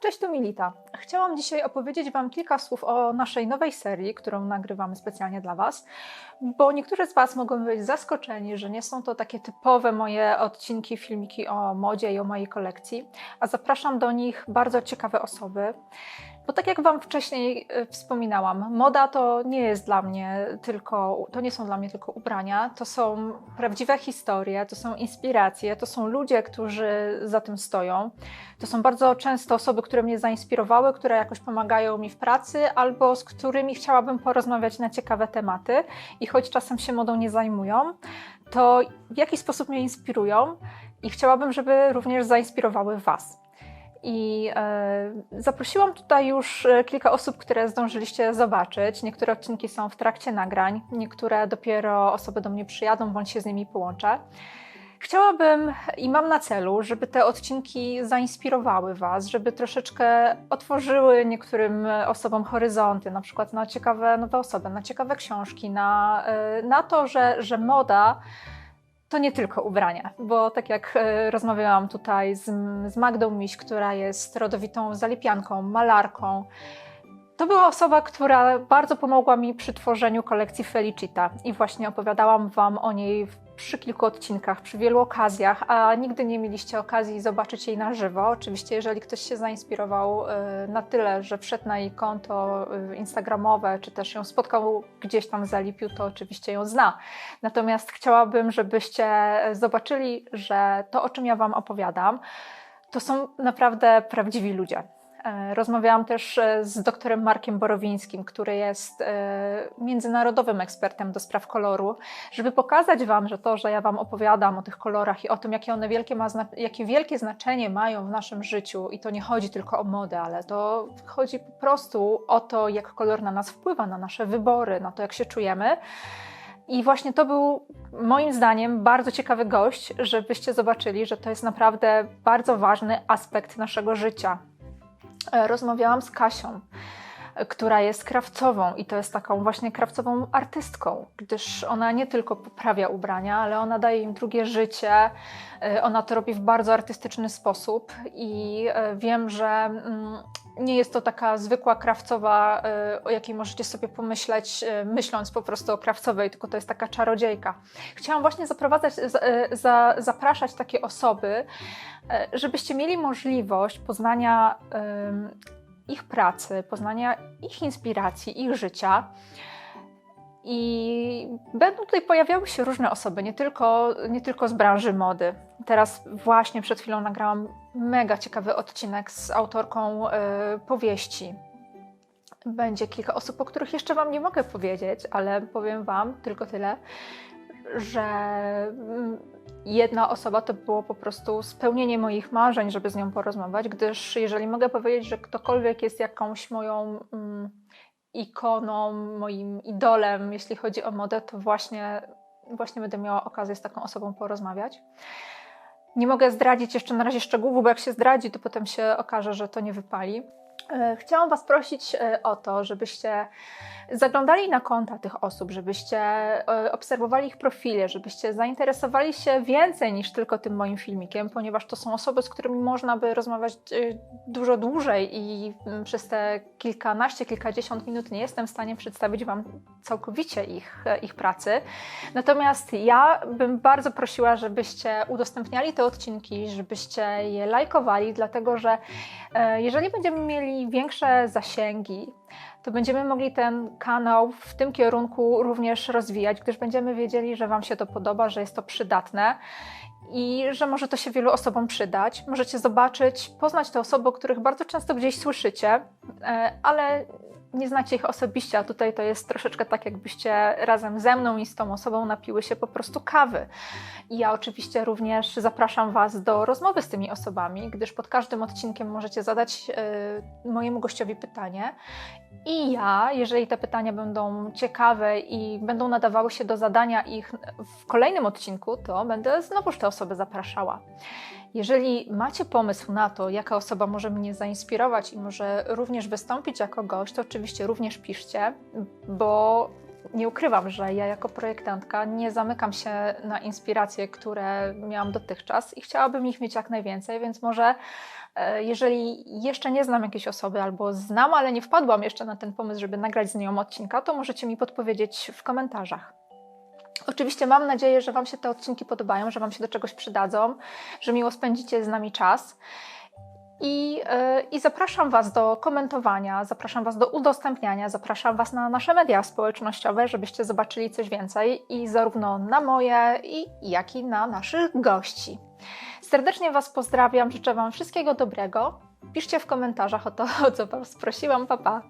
Cześć, to Milita. Chciałam dzisiaj opowiedzieć Wam kilka słów o naszej nowej serii, którą nagrywamy specjalnie dla Was, bo niektórzy z Was mogą być zaskoczeni, że nie są to takie typowe moje odcinki, filmiki o modzie i o mojej kolekcji, a zapraszam do nich bardzo ciekawe osoby. Bo tak jak Wam wcześniej y, wspominałam, moda to nie jest dla mnie tylko, to nie są dla mnie tylko ubrania, to są prawdziwe historie, to są inspiracje, to są ludzie, którzy za tym stoją. To są bardzo często osoby, które mnie zainspirowały, które jakoś pomagają mi w pracy albo z którymi chciałabym porozmawiać na ciekawe tematy i choć czasem się modą nie zajmują, to w jakiś sposób mnie inspirują i chciałabym, żeby również zainspirowały Was. I e, zaprosiłam tutaj już e, kilka osób, które zdążyliście zobaczyć. Niektóre odcinki są w trakcie nagrań, niektóre dopiero osoby do mnie przyjadą, bądź się z nimi połączę. Chciałabym i mam na celu, żeby te odcinki zainspirowały Was, żeby troszeczkę otworzyły niektórym osobom horyzonty, na przykład na ciekawe nowe osoby, na ciekawe książki, na, e, na to, że, że moda to nie tylko ubrania, bo tak jak e, rozmawiałam tutaj z, z Magdą Miś, która jest rodowitą zalipianką, malarką, to była osoba, która bardzo pomogła mi przy tworzeniu kolekcji Felicita i właśnie opowiadałam Wam o niej przy kilku odcinkach, przy wielu okazjach, a nigdy nie mieliście okazji zobaczyć jej na żywo. Oczywiście, jeżeli ktoś się zainspirował y, na tyle, że wszedł na jej konto y, instagramowe, czy też ją spotkał gdzieś tam zalipił, to oczywiście ją zna. Natomiast chciałabym, żebyście zobaczyli, że to, o czym ja Wam opowiadam, to są naprawdę prawdziwi ludzie. E, rozmawiałam też e, z doktorem Markiem Borowińskim, który jest e, międzynarodowym ekspertem do spraw koloru, żeby pokazać Wam, że to, że ja Wam opowiadam o tych kolorach i o tym, jakie one wielkie, ma, jakie wielkie znaczenie mają w naszym życiu, i to nie chodzi tylko o modę, ale to chodzi po prostu o to, jak kolor na nas wpływa, na nasze wybory, na to, jak się czujemy. I właśnie to był moim zdaniem bardzo ciekawy gość, żebyście zobaczyli, że to jest naprawdę bardzo ważny aspekt naszego życia. E, rozmawiałam z Kasią, e, która jest krawcową i to jest taką właśnie krawcową artystką, gdyż ona nie tylko poprawia ubrania, ale ona daje im drugie życie. E, ona to robi w bardzo artystyczny sposób i wiem, że mm, nie jest to taka zwykła krawcowa, o jakiej możecie sobie pomyśleć, myśląc po prostu o krawcowej, tylko to jest taka czarodziejka. Chciałam właśnie zaprowadzać, za, zapraszać takie osoby, żebyście mieli możliwość poznania ich pracy, poznania ich inspiracji, ich życia. I będą tutaj pojawiały się różne osoby, nie tylko, nie tylko z branży mody. Teraz właśnie przed chwilą nagrałam mega ciekawy odcinek z autorką y, powieści. Będzie kilka osób, o których jeszcze Wam nie mogę powiedzieć, ale powiem Wam tylko tyle, że mm, jedna osoba to było po prostu spełnienie moich marzeń, żeby z nią porozmawiać, gdyż jeżeli mogę powiedzieć, że ktokolwiek jest jakąś moją mm, ikoną, moim idolem, jeśli chodzi o modę, to właśnie, właśnie będę miała okazję z taką osobą porozmawiać. Nie mogę zdradzić jeszcze na razie szczegółów, bo jak się zdradzi, to potem się okaże, że to nie wypali. E, chciałam Was prosić e, o to, żebyście zaglądali na konta tych osób, żebyście e, obserwowali ich profile, żebyście zainteresowali się więcej niż tylko tym moim filmikiem, ponieważ to są osoby, z którymi można by rozmawiać dużo dłużej i mm, przez te kilkanaście, kilkadziesiąt minut nie jestem w stanie przedstawić Wam całkowicie ich, ich pracy. Natomiast ja bym bardzo prosiła, żebyście udostępniali te odcinki, żebyście je lajkowali, dlatego że jeżeli będziemy mieli większe zasięgi, to będziemy mogli ten kanał w tym kierunku również rozwijać, gdyż będziemy wiedzieli, że Wam się to podoba, że jest to przydatne i że może to się wielu osobom przydać. Możecie zobaczyć, poznać te osoby, o których bardzo często gdzieś słyszycie, e, ale nie znacie ich osobiście, a tutaj to jest troszeczkę tak, jakbyście razem ze mną i z tą osobą napiły się po prostu kawy. I ja oczywiście również zapraszam Was do rozmowy z tymi osobami, gdyż pod każdym odcinkiem możecie zadać y, mojemu gościowi pytanie. I ja, jeżeli te pytania będą ciekawe i będą nadawały się do zadania ich w kolejnym odcinku, to będę znowuż te osoby zapraszała. Jeżeli macie pomysł na to, jaka osoba może mnie zainspirować i może również wystąpić jako gość, to oczywiście również piszcie, bo nie ukrywam, że ja jako projektantka nie zamykam się na inspiracje, które miałam dotychczas i chciałabym ich mieć jak najwięcej, więc może e, jeżeli jeszcze nie znam jakiejś osoby albo znam, ale nie wpadłam jeszcze na ten pomysł, żeby nagrać z nią odcinka, to możecie mi podpowiedzieć w komentarzach. Oczywiście mam nadzieję, że Wam się te odcinki podobają, że Wam się do czegoś przydadzą, że miło spędzicie z nami czas. I, yy, I zapraszam Was do komentowania, zapraszam Was do udostępniania, zapraszam Was na nasze media społecznościowe, żebyście zobaczyli coś więcej i zarówno na moje, i, jak i na naszych gości. Serdecznie Was pozdrawiam, życzę Wam wszystkiego dobrego. Piszcie w komentarzach o to, o co Was prosiłam. Pa, pa.